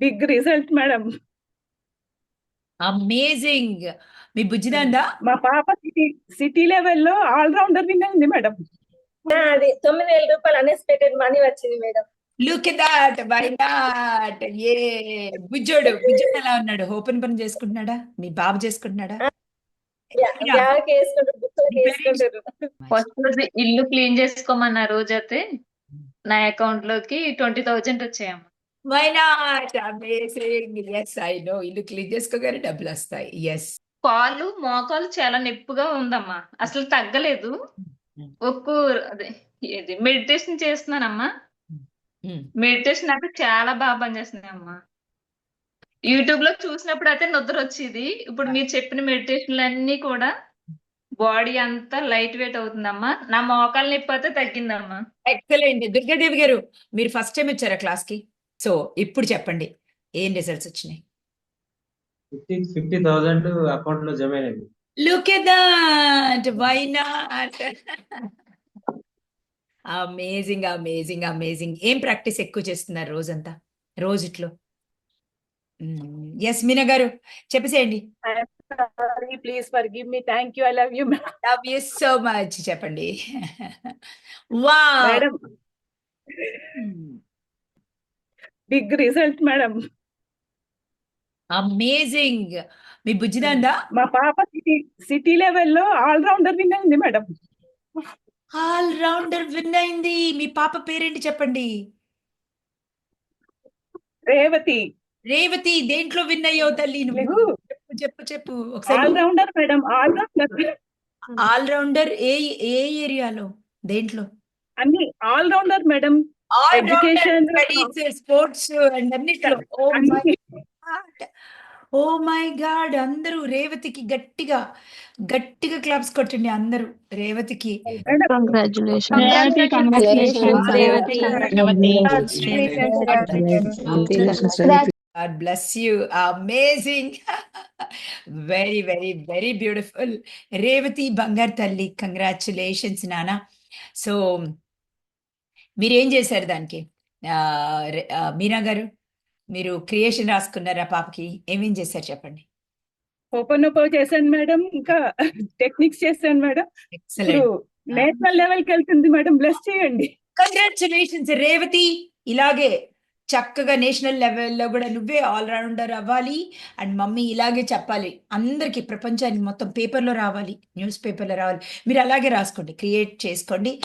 Big result madam. Amazing. మీ బుజ్జిదాందా మా పాప సిటీ సిటీ లెవెల్లో ఆల్ రౌండర్ విన్ అయింది మేడం అది తొమ్మిది వేల రూపాయలు అన్ఎక్స్పెక్టెడ్ మనీ వచ్చింది madam. Look that why not ఏ బుజ్జోడు బుజ్జోడు ఎలా ఉన్నాడు? ఓపెన్ పని చేసుకుంటున్నాడా? మీ బాబు చేసుకుంటున్నాడా? ఫస్ట్ రోజు ఇల్లు క్లీన్ చేసుకోమన్న రోజైతే. నా అకౌంట్లోకి twenty thousand వచ్చాయమ్మ. Why not amazing yes I know ఇల్లు క్లీన్ చేసుకోగానే డబ్బులు వస్తాయి. ఎస్ కాలు మోకాలు చాలా నొప్పిగా ఉందమ్మా. అసలు తగ్గలేదు. ఒక్క అదే ఇది మెడిటేషన్ చేస్తున్నానమ్మా. మెడిటేషన్ నాకు చాలా బాగా పనిచేస్తుంది అమ్మా యూట్యూబ్లో చూసినప్పుడు అయితే నిద్ర వచ్చేది. ఇప్పుడు మీరు చెప్పిన మెడిటేషన్లు అన్ని కూడా బాడీ అంతా లైట్ వెయిట్ అవుతుందమ్మా. నా మోకాలు నొప్పి అయితే తగ్గిందమ్మా. ఎక్సలెంట్ దుర్గాదేవి గారు మీరు ఫస్ట్ టైం వచ్చారా క్లాస్కి? సో ఇప్పుడు చెప్పండి ఏం రిజల్ట్స్ వచ్చినాయి? ఫిఫ్టీ ఫిఫ్టీ థౌసండ్ అకౌంట్లో జమ అయినది look at that why not amazing amazing amazing ఏం ప్రాక్టీస్ ఎక్కువ చేస్తున్నారు రోజంతా? రోజుట్లో? ఎస్ మీనా గారు చెప్పేసేయండి. Sorry please forgive me thank you I love you love you so much చెప్పండి. వా madam big result madam. Amazing. మీ బుజ్జిదాందా మా పాప సిటీ సిటీ లెవెల్లో ఆల్ రౌండర్ విన్ అయింది మేడం. ఆల్ రౌండర్ విన్ అయింది. మీ పాప పేరేంటి చెప్పండి? రేవతి. రేవతి దేంట్లో విన్ అయ్యావు తల్లి? నువ్వు చెప్పు చెప్పు చెప్పు. ఒకసారి all rounder madam. All rounder all rounder ఏ ఏ ఏరియాలో? దేంట్లో? అన్ని all rounder madam. Education. Sports and అన్నిట్లో oh my god oh my god అందరూ రేవతికి గట్టిగా గట్టిగా క్లాప్స్ కొట్టండి అందరూ రేవతికి. God bless you. Amazing. very, very, very beautiful. Revathi బంగారు తల్లి కంగ్రాచులేషన్స్ నాన్న సో మీరేం చేశారు దానికి? మీనా గారు మీరు క్రియేషన్ రాసుకున్నారా పాపకి? ఏమేం చేశారు చెప్పండి. ఓపెన్ ఓపెన్ చేశాను మేడం ఇంకా టెక్నిక్స్ చేశాను మేడం. నేషనల్ లెవెల్కి వెళ్తుంది మేడం బ్లెస్ చేయండి. కంగ్రాచులేషన్స్ రేవతి ఇలాగే చక్కగా నేషనల్ లెవెల్లో కూడా నువ్వే ఆల్ రౌండర్ అవ్వాలి. అండ్ మమ్మీ ఇలాగే చెప్పాలి. అందరికీ ప్రపంచానికి మొత్తం పేపర్లో రావాలి. న్యూస్ పేపర్లో రావాలి. మీరు అలాగే రాసుకోండి. క్రియేట్ చేసుకోండి.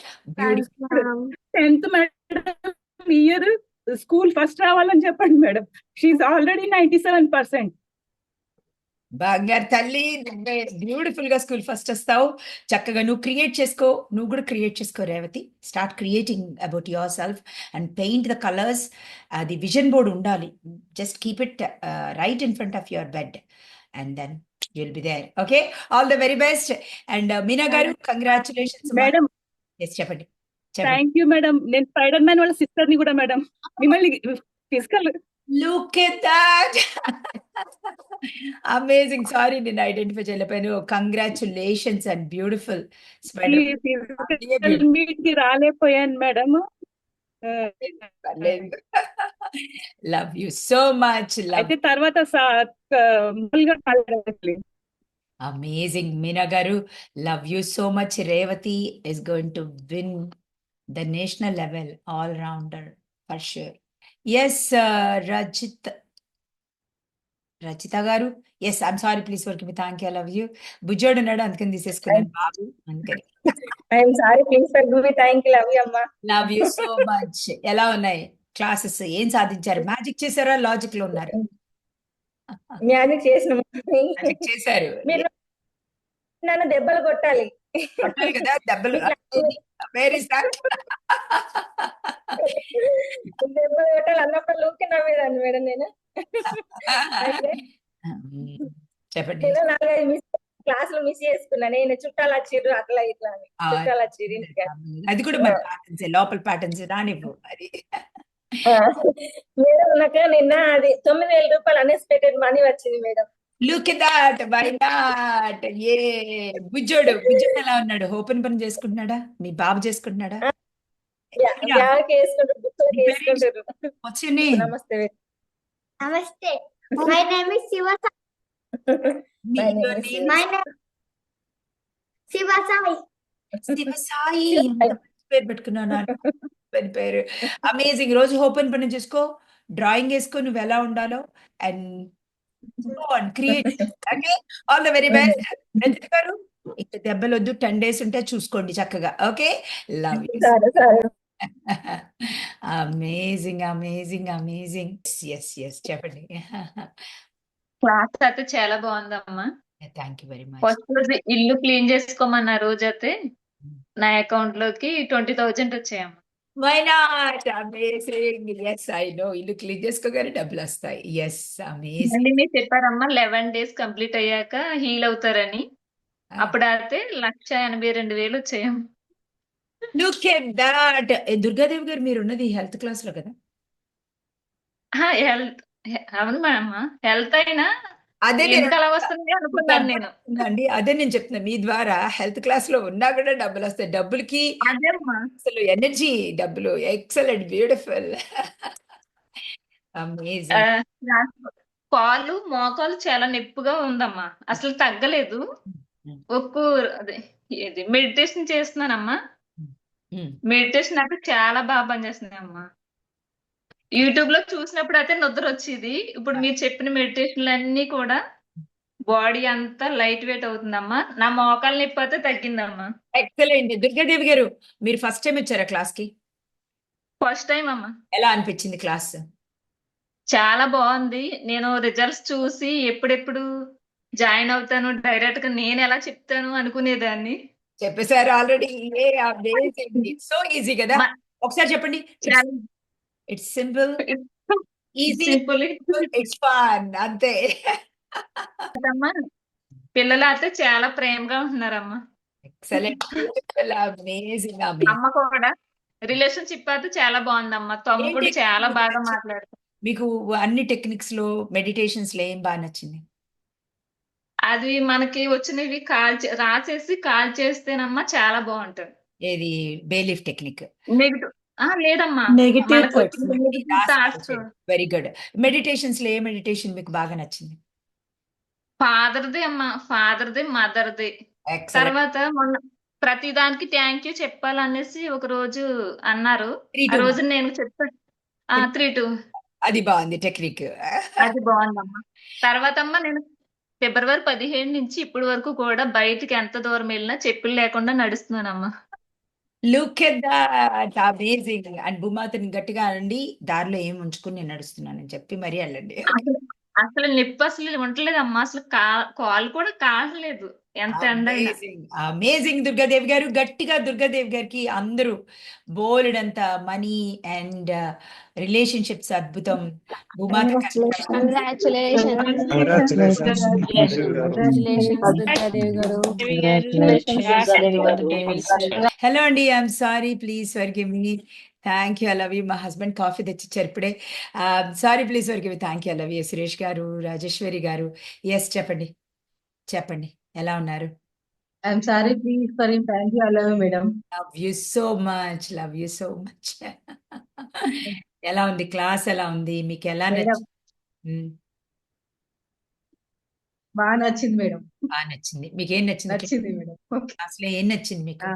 Tenth madam year school first రావాలని చెప్పండి madam she already ninety seven percent బంగారు తల్లి నువ్వే బ్యూటిఫుల్గా స్కూల్ ఫస్ట్ వస్తావు. చక్కగా నువ్వు క్రియేట్ చేసుకో. నువ్వు కూడా క్రియేట్ చేసుకో Revathi. Start creating about yourself and paint the colours అది విజన్ బోర్డ్ ఉండాలి. Just keep it right in front of your bed and then you'll be there okay all the very best and Meena garu congratulations madam yes చెప్పండి. చెప్పండి. Thank you madam నేను Spiderman వాళ్ళ సిస్టర్ని కూడా madam మిమ్మల్ని physical look at that amazing sorry నేను identify చేయలేకపోయాను. Congratulations and beautiful physical మీట్కి రాలేకపోయాను madam. Love you so much అయితే తర్వాత. Amazing Meena garu love you so much Revathi is going to win the national level all rounder for sure yes Rajith Rachitha garu. Yes I'm sorry please work me thank you love you బుజ్జోడు ఉన్నాడు అందుకని తీసేసుకున్నాను బాబు అందుకని. I'm sorry please give me thank you love you అమ్మా. Love you so much ఎలా ఉన్నాయి classes? ఏం సాధించారు? మ్యాజిక్ చేశారా? లాజిక్లో ఉన్నారు? మ్యాజిక్ చేసిన. మ్యాజిక్ చేశారు. మీరు నన్ను దెబ్బలు కొట్టాలి. కొట్టాలి కదా దెబ్బలు. వేర్ ఇస్ దట్ దెబ్బలు కొట్టాలి అన్నప్పుడు లూకి నవ్వేదాన్ని మేడం నేను. చెప్పండి. క్లాసులు మిస్ చేసుకున్నా. నేను చుట్టాలు వచ్చిర్రు అట్లా ఇట్లా చుట్టాలు వచ్చిర్రు అది కూడా మరి ప్యాటర్న్స్ లోపల ప్యాటర్న్స్ రానివ్వు మరి. మేడం నాకు నిన్న అది తొమ్మిది వేల రూపాయలు అన్ఎక్స్పెక్టెడ్ మనీ వచ్చింది madam. Look that why not ఏ బుజ్జోడు బుజ్జోడు ఎలా ఉన్నాడు? ఓపెన్ పని చేసుకుంటున్నాడా? మీ బాబు చేసుకుంటున్నాడా? నమస్తే. Namaste. My name is Shiva. Me My name your is name My name Shiva Sai. Shiva Sai ఎంత మంచి పేరు పెట్టుకున్నావు నాన్న పేరు. అమేజింగ్ రోజు ఓపెన్ పని చేసుకో. డ్రాయింగ్ వేసుకో. నువ్వు ఎలా ఉండాలో. And create okay all the very best Ranjith garu ఇక దెబ్బలు వద్దు టెన్ డేస్ ఉంటే చూసుకోండి చక్కగా. Okay love you amazing amazing amazing yes yes చెప్పండి. క్లాస్ అయితే చాలా బాగుందమ్మా. Thank you very much first రోజు ఇల్లు క్లీన్ చేసుకోమన్న రోజు అయితే నా అకౌంట్లోకి twenty thousand వచ్చాయమ్మా. Why not amazing yes I know ఇల్లు క్లీన్ చేసుకోగానే డబ్బులు వస్తాయి. ఎస్ అమేజింగ్ మళ్ళీ మీరు చెప్పారమ్మా లెవెన్ డేస్ కంప్లీట్ అయ్యాక హీల్ అవుతారని. అప్పుడు అయితే లక్ష ఎనభై రెండు వేలు వచ్చాయమ్మా. Look at that Durgadevi garu మీరు ఉన్నది హెల్త్ క్లాస్లో కదా? హెల్త్ అవును మేడం హెల్త్ అయినా అదే నేను వస్తుంది అనుకున్నాను నేను. అండి. అదే నేను చెప్తున్నా మీ ద్వారా హెల్త్ క్లాస్లో ఉన్నా కూడా డబ్బులు వస్తాయి. డబ్బులకి అసలు ఎనర్జీ డబ్బులు ఎక్సలెంట్ బ్యూటిఫుల్ కాళ్ళు మోకాలు చాలా నొప్పిగా ఉందమ్మా. అసలు తగ్గలేదు. ఒక్క అదే మెడిటేషన్ చేస్తున్నానమ్మా. మెడిటేషన్ నాకు చాలా బాగా పనిచేస్తుంది అమ్మా. యూట్యూబ్లో చూసినప్పుడు అయితే నిద్ర వచ్చేది ఇప్పుడు మీరు చెప్పిన మెడిటేషన్లు అన్ని కూడా బాడీ అంతా లైట్ వెయిట్ అవుతుందమ్మా. నా మోకాలు నొప్పి అయితే తగ్గిందమ్మా. ఎక్సలెంట్. దుర్గాదేవి గారు మీరు ఫస్ట్ టైం వచ్చారా క్లాస్కి ఫస్ట్ టైం అమ్మా. ఎలా అనిపించింది క్లాస్? చాలా బాగుంది. నేను రిజల్ట్స్ చూసి ఎప్పుడెప్పుడు జాయిన్ అవుతాను డైరెక్ట్గా నేను ఎలా చెప్తాను అనుకునేదాన్ని. చెప్పేశారు ఆల్రెడీ. ఏ సో ఈజీ కదా. ఒకసారి చెప్పండి. It's simple easy simple it's fun అంతే. పిల్లలు అయితే చాలా ప్రేమగా ఉంటున్నారమ్మా. ఎక్సలెంట్ అమేజింగ్ అమ్మ కూడా రిలేషన్షిప్ అయితే చాలా బాగుందమ్మా. తమ్ముడు చాలా బాగా నచ్చింది? మాట్లాడతాడు మీకు అన్ని టెక్నిక్స్లో మెడిటేషన్స్లో ఏం బాగా నచ్చింది? అది మనకి వచ్చినవి కాల్ రాసేసి కాల్ చేస్తేనమ్మా చాలా బాగుంటది. ఏది? Belief technique. నెగిటివ్ ఆ లేదమ్మా. thoughts వెరీ గుడ్ మెడిటేషన్స్లో ఏ మెడిటేషన్ మీకు బాగా నచ్చింది? ఫాదర్దే అమ్మా. ఫాదర్దే మదర్దే. తర్వాత మొన్న ప్రతి దానికి థ్యాంక్ యూ చెప్పాలనేసి ఒక రోజు అన్నారు. త్రీ ఆ రోజు నేను చెప్పాను ఆ త్రీ టూ అది బాగుంది టెక్నిక్. అది బాగుందమ్మా. తర్వాత అమ్మా నేను ఫిబ్రవరి పదిహేడు నుంచి ఇప్పటి వరకు కూడా బయటికి ఎంత దూరం వెళ్ళినా చెప్పులు లేకుండా నడుస్తున్నానమ్మా. Look at that amazing and భూమాతని గట్టిగా అండి దారిలో ఏం ఉంచుకుని నేను నడుస్తున్నానని చెప్పి మరీ వెళ్ళండి అసలు అసలు నొప్పి అసలు ఉండలేదమ్మా అసలు కా కాలు కూడా కాలలేదు. ఎంత అమేజింగ్ దుర్గాదేవి గారు గట్టిగా దుర్గాదేవి గారికి అందరూ బోలెడంత మనీ అండ్ రిలేషన్షిప్స్ అద్భుతం. భూమాత Durgadevi garu. హలో అండి I'm sorry please forgive me thank you I love you మా హస్బెండ్ కాఫీ తెచ్చిచ్చారు ఇప్పుడే. Sorry please me thank you I love you Suresh garu Rajeswari garu. Yes చెప్పండి. చెప్పండి. ఎలా ఉన్నారు? For him. Thank you. I love you, madam. Love you so much love you so much ఎలా ఉంది? Class ఎలా ఉంది? మీకు ఎలా. నచ్చింది. బాగా నచ్చింది మేడం బాగా నచ్చింది. మీకు ఏం నచ్చింది నచ్చింది మేడం క్లాస్లో ఏం నచ్చింది మీకు.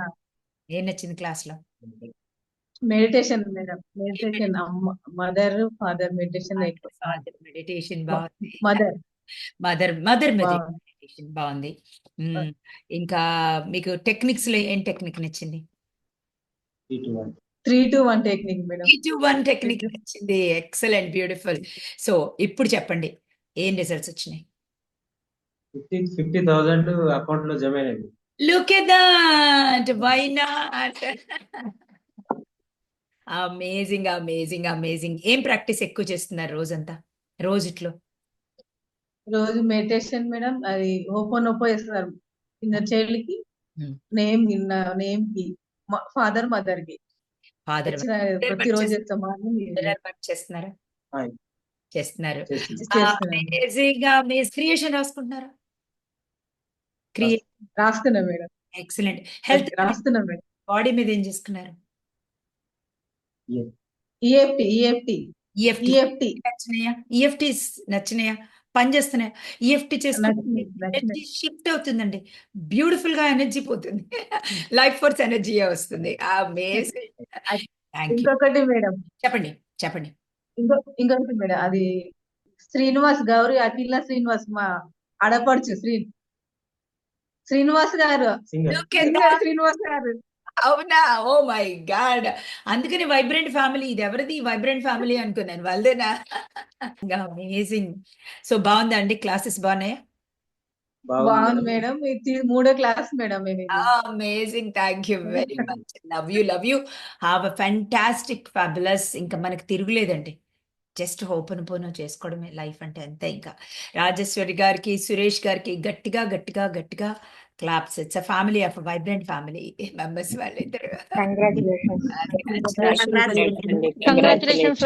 ఏం నచ్చింది క్లాస్లో మెడిటేషన్ మేడం మెడిటేషన్ అమ్మ మదర్ ఫాదర్ మెడిటేషన్ మెడిటేషన్ బాగుంది. Mother mother mother. మెడిటేషన్ బాగుంది. ఇంకా మీకు టెక్నిక్స్లో ఏం టెక్నిక్ నచ్చింది? Three two one. Technique madam. ఈ టూ వన్ టెక్నిక్ నచ్చింది. Excellent beautiful. సో ఇప్పుడు చెప్పండి. ఏం రిజల్ట్స్ వచ్చినాయి? ఫిఫ్టీ ఫిఫ్టీ థౌసండ్ అకౌంట్లో జమ అయినది look at that why not amazing amazing amazing ఏం ప్రాక్టీస్ ఎక్కువ చేస్తున్నారు రోజంతా? రోజుట్లో? రోజు మెడిటేషన్ మేడం అది ఓపెన్ ఓపో చేస్తున్నారు చిన్న చైల్డ్కి. నేమ్ నేమ్కి ఫాదర్ మదర్కి. ఫాదర్ వచ్చిన ప్రతి రోజు చేస్తాం. మార్నింగ్ చేస్తున్నారా. చేస్తున్నారు. చేస్తున్నాం అమేజింగ్ అమేజ్ క్రియేషన్ రాసుకుంటున్నారా? క్రియేట్ రాస్తున్నాం మేడం. ఎక్సలెంట్. హెల్త్ రాస్తున్నాం మేడం. బాడీ మీద ఏం చేసుకున్నారు? ఈఎఫ్టి ఈఎఫ్టి ఈఎఫ్టి ఈఎఫ్టి నచ్చినాయా? ఈఎఫ్టీస్ నచ్చినాయా? పని చేస్తున్నాయా. ఈఎఫ్టీ చేసుకుంటే నచ్చినాయి, నచ్చినాయి. ఎనర్జీ షిఫ్ట్ అవుతుందండి. బ్యూటిఫుల్గా ఎనర్జీ పోతుంది లైఫ్ ఫోర్స్ ఎనర్జీ వస్తుంది. ఇంకొకటి మేడం. చెప్పండి చెప్పండి. ఇంకో ఇంకొకటి మేడం అది శ్రీనివాస్ గౌరి అఖిల శ్రీనివాస్ మా ఆడపడుచు శ్రీ శ్రీనివాస్ గారు. శ్రీనివాస్ గారు. అవునా? ఓ మై గాడ్ అందుకని వైబ్రెంట్ ఫ్యామిలీ ఇది ఎవరిది? వైబ్రెంట్ ఫ్యామిలీ అనుకున్నాను. వాళ్ళదేనా? అమేజింగ్ సో బాగుందా అండి? క్లాసెస్ బాగున్నాయా? బాగుంది మేడం. ఇది మూడో క్లాస్ మేడం ఇది. Amazing thank you very much love you love you have a fantastic fabulous ఇంకా మనకు తిరుగులేదండి. జస్ట్ ఓపెన్ పోను చేసుకోవడమే లైఫ్ అంటే అంతే ఇంకా రాజేశ్వరి గారికి సురేష్ గారికి గట్టిగా గట్టిగా గట్టిగా claps it's a family of vibrant family members వాళ్ళిద్దరు. కంగ్రాచులేషన్స్